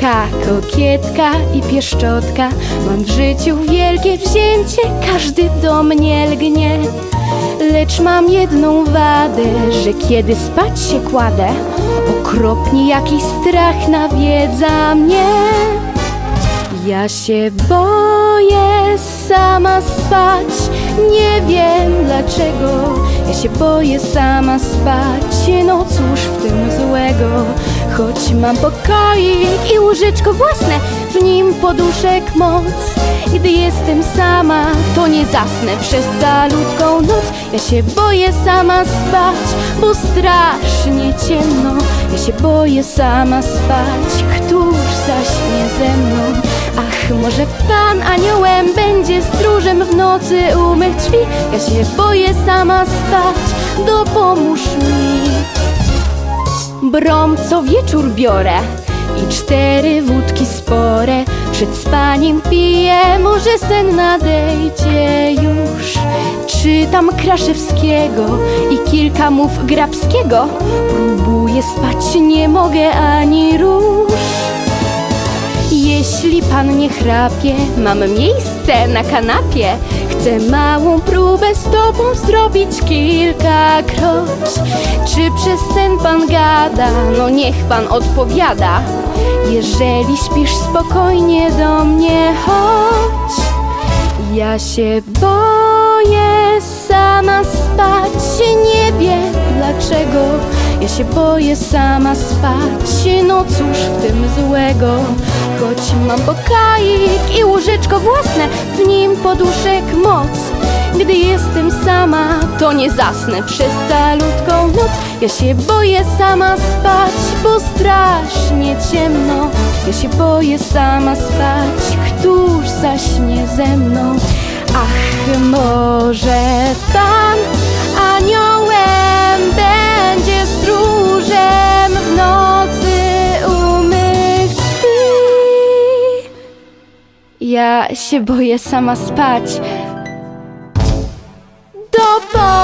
kokietka i pieszczotka. Mam w życiu wielkie wzięcie, każdy do mnie lgnie. Lecz mam jedną wadę, że kiedy spać się kładę, okropnie jakiś strach nawiedza mnie. Ja się boję sama spać, nie wiem dlaczego. Się boję sama spać, no cóż w tym złego. Choć mam pokoik i łóżeczko własne, w nim poduszek moc. Gdy jestem sama, to nie zasnę przez calutką noc. Ja się boję sama spać, bo strasznie ciemno. Ja się boję sama spać, któż zaśnie ze mną? Ach, może pan aniołem będzie w nocy u mych drzwi Ja się boję sama spać, dopomóż mi. Brom co wieczór biorę i cztery wódki spore. Przed spaniem piję, może sen nadejdzie już. Czytam Kraszewskiego i kilka mów Grabskiego. Próbuję spać, nie mogę ani rusz jeśli pan nie chrapie, mam miejsce na kanapie. Chcę małą próbę z tobą zrobić kilkakroć. Czy przez ten pan gada? No niech pan odpowiada. Jeżeli śpisz spokojnie do mnie, chodź. Ja się boję sama spać, nie wiem dlaczego. Ja się boję sama spać, no cóż w tym złego. Choć mam pokoik i łóżeczko własne, w nim poduszek moc. Gdy jestem sama, to nie zasnę przez calutką noc. Ja się boję sama spać, bo strasznie ciemno. Ja się boję sama spać, któż zaśnie ze mną? Ach, może Ja się boję sama spać. Dopomóż